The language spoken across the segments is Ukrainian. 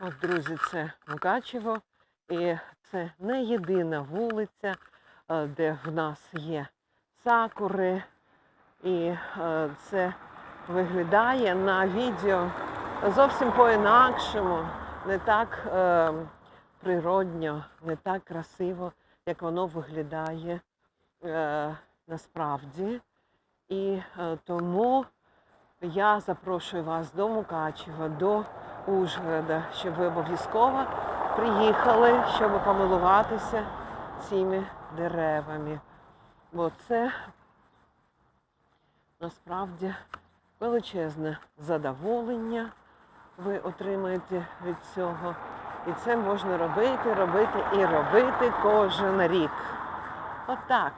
От, друзі, це Мукачево. І це не єдина вулиця, е, де в нас є сакури. І е, це виглядає на відео зовсім по-інакшому, не так е, природньо, не так красиво, як воно виглядає насправді. І тому я запрошую вас до Мукачева, до Ужгорода, щоб ви обов'язково приїхали, щоб помилуватися цими деревами. Бо це насправді величезне задоволення ви отримаєте від цього. І це можна робити, робити і робити кожен рік. Отак.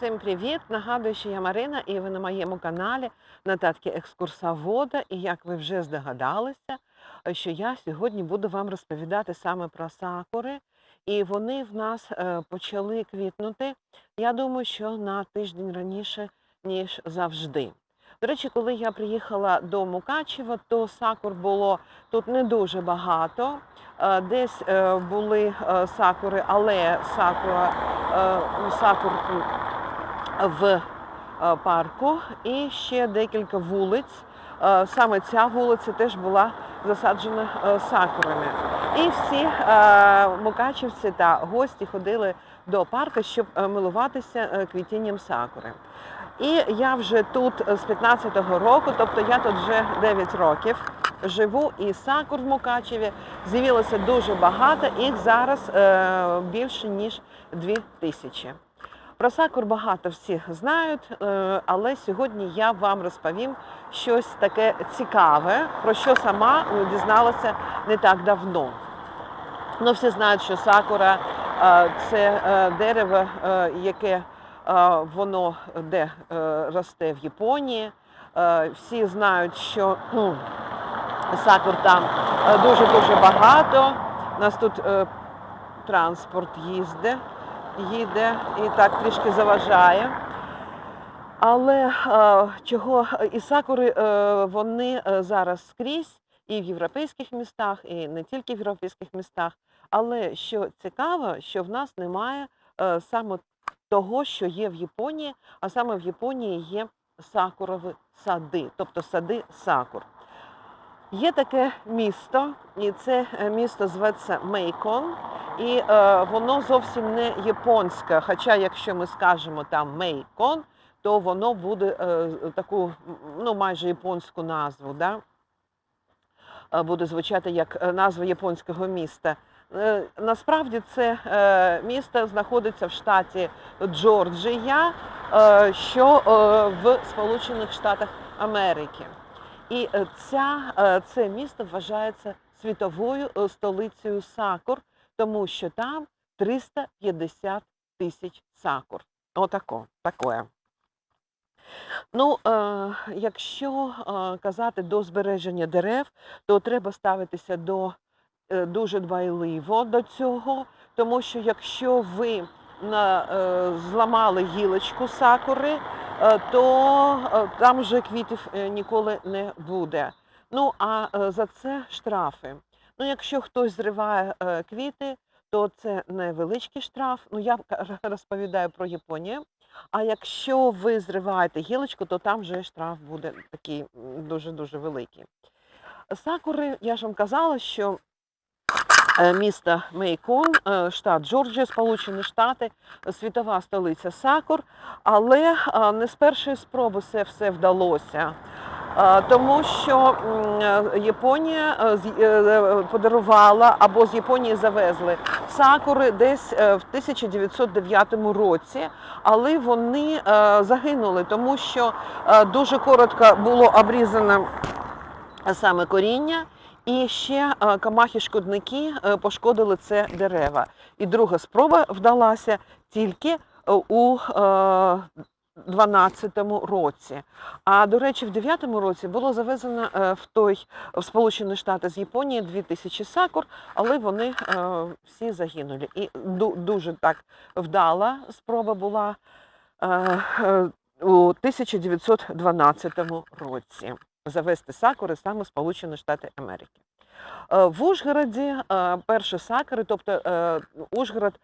Всім привіт! Нагадую, що я Марина, і ви на моєму каналі Нататки Екскурсовода. І як ви вже здогадалися, що я сьогодні буду вам розповідати саме про сакури. І вони в нас е, почали квітнути. Я думаю, що на тиждень раніше, ніж завжди. До речі, коли я приїхала до Мукачева, то сакур було тут не дуже багато. Е, Десь е, були сакури, але сакура, сакур в е, парку і ще декілька вулиць. Е, Саме ця вулиця теж була засаджена е, сакурами. І всі мукачівці та гості ходили до парку, щоб милуватися квітінням сакури. І я вже тут з 15-го року, тобто я тут вже 9 років живу, і сакур в Мукачеві з'явилося дуже багато, їх зараз більше ніж 2 тисячі. Про сакур багато всі знають, е, але сьогодні я вам розповім щось таке цікаве, про що сама е, дізналася не так давно. Ну, всі знають, що сакура е, це дерево, яке воно де росте в Японії. Всі знають, що кхм, сакур там дуже дуже багато. У нас тут транспорт їздить, їде і так трішки заважає. Але е, чого і сакури е, вони е, зараз скрізь і в європейських містах, і не тільки в європейських містах. Але що цікаво, що в нас немає е, саме того, що є в Японії, а саме в Японії є сакурові сади, тобто сади сакур. Є таке місто, і це е, місто зветься Мейкон, і е, воно зовсім не японське. Хоча, якщо ми скажемо там Мейкон, то воно буде е, таку ну, майже японську назву. Да? Е, Буде звучати як е, назва японського міста. Насправді це місто знаходиться в штаті Джорджія, що в Сполучених Штатах Америки. І е, ця, е, це місто вважається світовою е, столицею сакур, тому що там 350 тисяч сакур. Отако, таке. Ну, е, якщо казати до збереження дерев, то треба ставитися до дуже дбайливо до цього, тому що якщо ви зламали гілочку сакури, е, то е, там вже квітів е, ніколи не буде. Ну а е, за це штрафи. Ну, якщо хтось зриває е, квіти, то це невеличкий штраф. Ну, я розповідаю про Японію. А якщо ви зриваєте гілочку, то там вже штраф буде такий дуже-дуже великий. Сакури, я ж вам казала, що е, місто Мейкон, е, штат Джорджія, Сполучені Штати, світова столиця Сакур, але е, не з першої спроби це все вдалося. Тому що Японія подарувала або з Японії завезли сакури десь в 1909 році, але вони загинули, тому що дуже коротко було обрізано саме коріння, і ще е, камахи-шкодники е, пошкодили це дерева. І друга спроба вдалася тільки е, у е, 12 році. А до речі, в 9 році було завезено в той в Сполучені Штати з Японії 2000 сакур, але вони всі загинули. І дуже так вдала спроба була у 1912 році завести сакури саме Сполучені Штати Америки. Е, В Ужгороді е, перші сакури, тобто е, Ужгород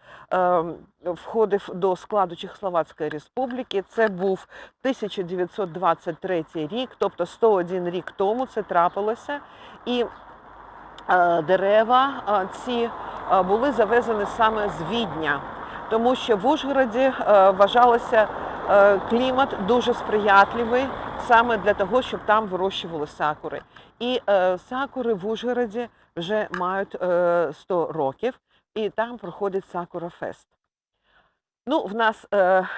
входив до складу Чехословацької республіки. Це був 1923 рік, тобто 101 рік тому це трапилося. І дерева ці були завезені саме з Відня, тому що в Ужгороді вважалося клімат дуже сприятливий саме для того, щоб там вирощували сакури. І е, сакури в Ужгороді вже мають е, 100 років, і там проходить Сакура Фест. Ну, в нас е,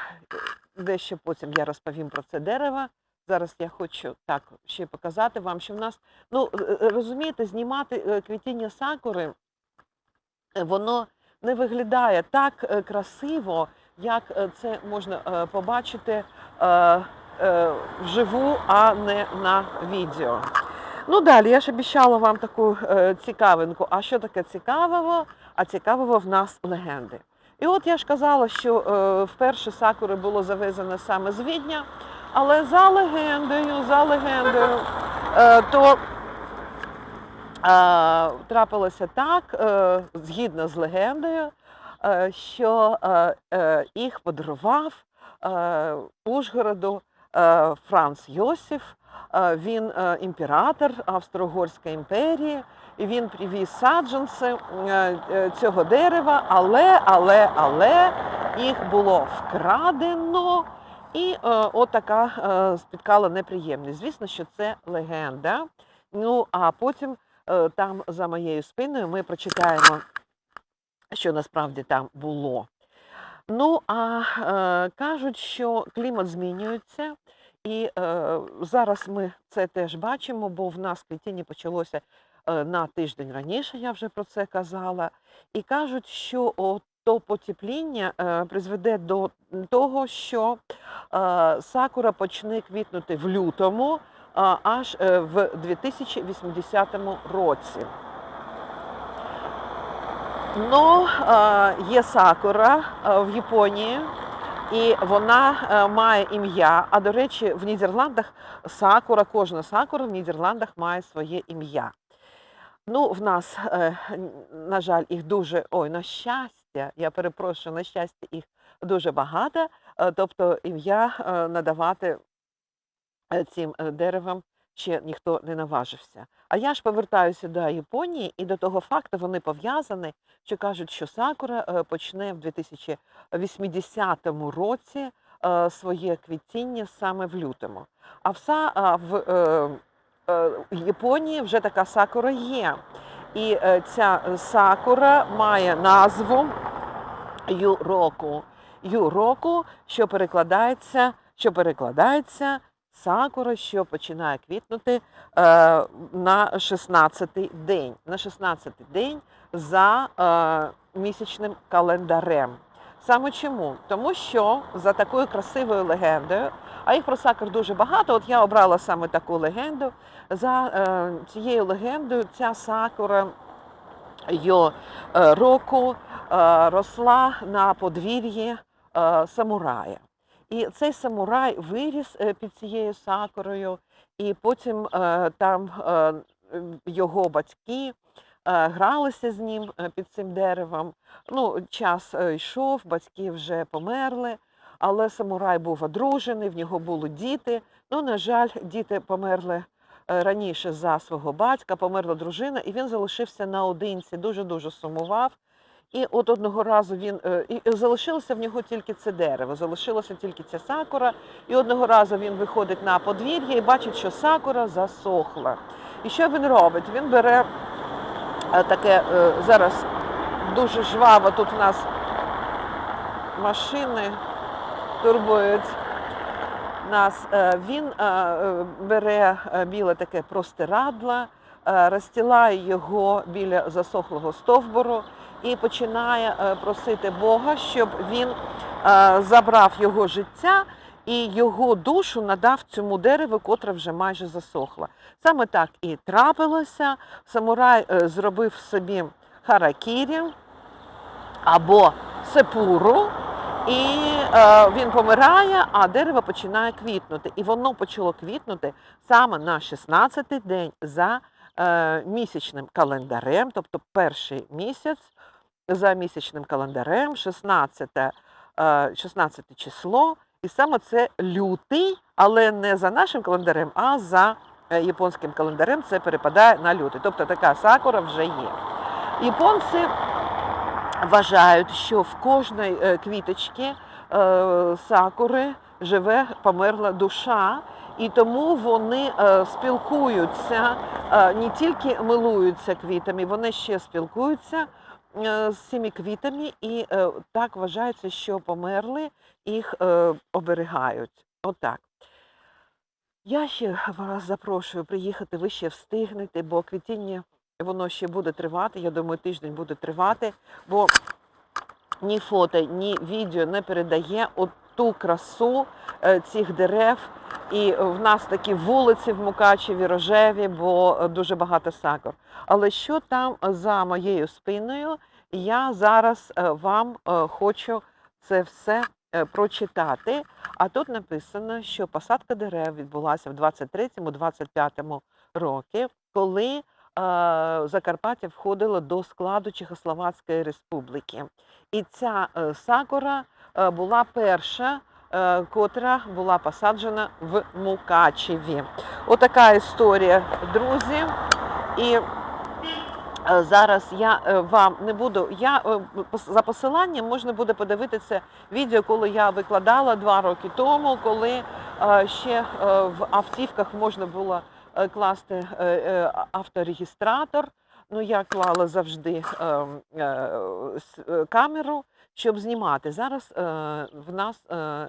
дещо потім я розповім про це дерево. Зараз я хочу так ще показати вам, що в нас, ну е, е, розумієте, знімати е, квітіння сакури, воно не виглядає так красиво, як це можна побачити вживу, а не на відео. Ну далі, я ж обіцяла вам таку е, цікавинку. А що таке цікавого? А цікавого в нас легенди. І от я ж казала, що е, вперше сакури було завезено саме з Відня, але за легендою, за легендою, е, то е, трапилося так, е, згідно з легендою, е, що е, е, їх подарував е, Ужгороду е, Франц Йосиф. Е, Він е, імператор Австро-Угорської імперії, і він привіз саджанці е, е, цього дерева, але, але, але їх було вкрадено. І е, от е, спіткала неприємність. Звісно, що це легенда. Ну а потім е, там за моєю спиною ми прочитаємо, що насправді там було. Ну а е, кажуть, що клімат змінюється, і е, зараз ми це теж бачимо, бо в нас квітіння почалося е, на тиждень раніше, я вже про це казала. І кажуть, що о, то потепління е, призведе до того, що е, сакура почне квітнути в лютому, а, аж е, в 2080 році. Ну, є сакура е, в Японії, і вона е, має ім'я. А до речі, в Нідерландах сакура, кожна сакура в Нідерландах має своє ім'я. Ну, в нас, на жаль, їх дуже, ой, на щастя, я перепрошую, на щастя, їх дуже багато. Тобто ім'я надавати цим деревам ще ніхто не наважився. А я ж повертаюся до Японії, і до того факту вони пов'язані, що кажуть, що сакура е, почне в 2080 році е, своє квітіння саме в лютому. А в, са- в е, е, Японії вже така сакура є. І ця сакура має назву Юроку. Юроку, що перекладається, що перекладається сакура, що починає квітнути е, на 16-й день. На 16-й день за е, місячним календарем. Саме чому? Тому що за такою красивою легендою, а їх про сакур дуже багато. От я обрала саме таку легенду. За е, цією легендою ця сакура йо е, року росла на подвір'ї самурая. І цей самурай виріс е, під цією сакурою, і потім е, там е, його батьки гралися з ним під цим деревом. Ну, час йшов, батьки вже померли, але самурай був одружений, в нього були діти. Ну, на жаль, діти померли раніше за свого батька, померла дружина, і він залишився наодинці, дуже-дуже сумував. І от одного разу він е, і залишилося в нього тільки це дерево, залишилося тільки ця сакура. І одного разу він виходить на подвір'я і бачить, що сакура засохла. І що він робить? Він бере е, таке е, зараз дуже жваво тут в нас машини турбують нас. Він бере біле таке простирадло, е, розстілає його біля засохлого стовбуру і починає е, просити Бога, щоб він е, забрав його життя і його душу надав цьому дереву, котре вже майже засохло. Саме так і трапилося. Самурай зробив собі харакірі або сепуру, і він помирає, а дерево починає квітнути. І воно почало квітнути саме на 16-й день за місячним календарем, тобто перший місяць за місячним календарем, 16, е, 16 число. І саме це лютий, але не за нашим календарем, а за е, японським календарем це перепадає на лютий. Тобто така сакура вже є. Японці вважають, що в кожної е, квіточки е, сакури живе померла душа, і тому вони е, спілкуються, е, не тільки милуються квітами, вони ще спілкуються е, з цими квітами, і так вважається, що померли їх оберігають. Отак. Я ще вас запрошую приїхати, ви ще встигнете, бо квітіння воно ще буде тривати. Я думаю, тиждень буде тривати, бо ні фото, ні відео не передає от ту красу е, цих дерев. І в нас такі вулиці в Мукачеві, рожеві, бо е, дуже багато сакур. Але що там за моєю спиною, я зараз е, вам хочу це все прочитати. А тут написано, що посадка дерев відбулася в 23-25 році, коли Закарпаття входило до складу Чехословацької республіки. І ця е, сакура е, була перша, е, котра була посаджена в Мукачеві. Отака історія, друзі. І Зараз я вам не буду. Я за посиланням можна буде подивитися відео, коли я викладала два роки тому, коли ще в автівках можна було класти е, е, авторегістратор. Ну, я клала завжди е, е, е, камеру, щоб знімати. Зараз е, в нас, е,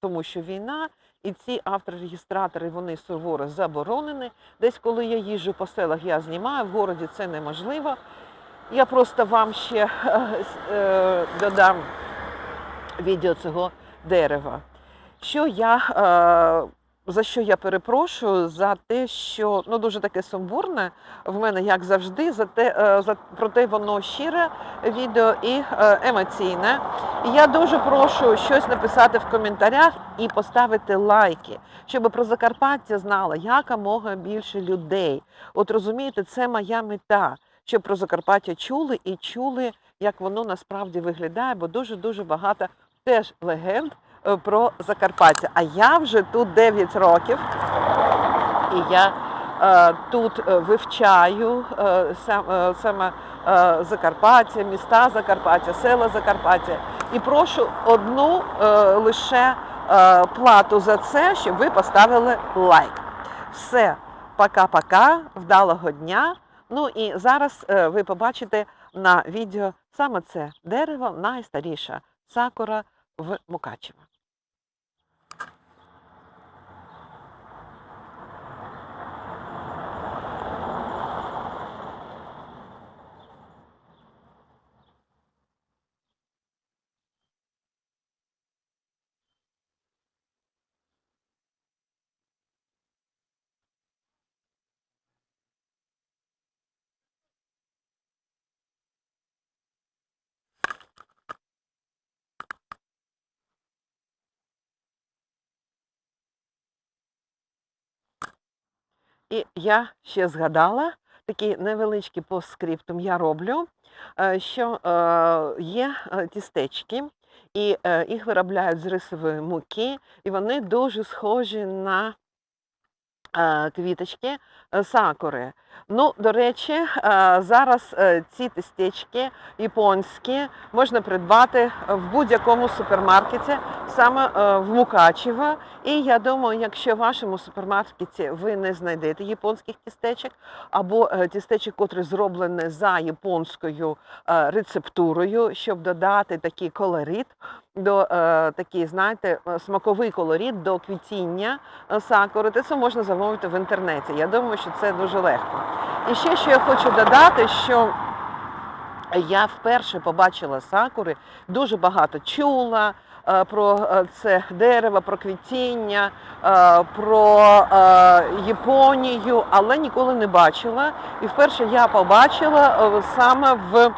тому що війна, і ці авторегістратори вони суворо заборонені. Десь, коли я їжджу по селах, я знімаю, в городі це неможливо. Я просто вам ще е, е, додам відео цього дерева. Що я, е, за що я перепрошую? За те, що ну, дуже таке сумбурне в мене, як завжди, за те, е, за, проте воно щире відео і е, емоційне. І я дуже прошу щось написати в коментарях і поставити лайки, щоб про Закарпаття знала якомога більше людей. От розумієте, це моя мета, щоб про Закарпаття чули і чули, як воно насправді виглядає, бо дуже дуже багато теж легенд про Закарпаття. А я вже тут 9 років, і я е, тут е, вивчаю е, сам, е, саме е, Закарпаття, міста Закарпаття, села Закарпаття. І прошу одну е, лише е, плату за це, щоб ви поставили лайк. Все, пока-пока, вдалого дня. Ну і зараз е, ви побачите на відео саме це дерево, найстаріша сакура в Мукачево. І я ще згадала такий невеличкий постскриптум я роблю, е, що е, є е, тістечки, і їх виробляють з рисової муки, і вони дуже схожі на квіточки е, сакури. Ну, до речі, е, зараз е, ці тістечки японські можна придбати в будь-якому супермаркеті, саме е, в Мукачево. І я думаю, якщо в вашому супермаркеті ви не знайдете японських тістечок, або е, тістечок, котрі зроблені за японською е, рецептурою, щоб додати такий колорит, до е, такий, знаєте, е, смаковий колорит до квітіння е, сакури, це можна замовити в інтернеті. Я думаю, що це дуже легко. І ще що я хочу додати, що я вперше побачила сакури, дуже багато чула, е, про це дерево, про квітіння, про Японію, але ніколи не бачила. І вперше я побачила саме в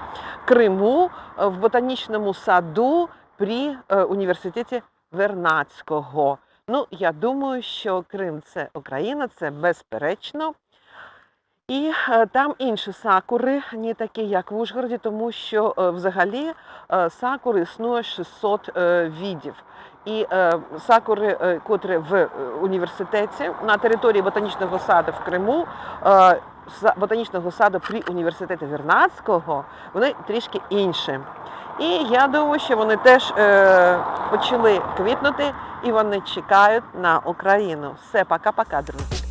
Криму, в ботанічному саду при е, університеті Вернадського. Ну, я думаю, що Крим це Україна, це безперечно. І е, там інші сакури, не такі, як в Ужгороді, тому що е, взагалі е, сакур існує 600 е, видів. І сакури, котрі в університеті на території ботанічного саду в Криму, ботанічного саду при університеті Вернадського, вони трішки інші. І я думаю, що вони теж е, почали квітнути і вони чекають на Україну. Все, пока-пока, друзі.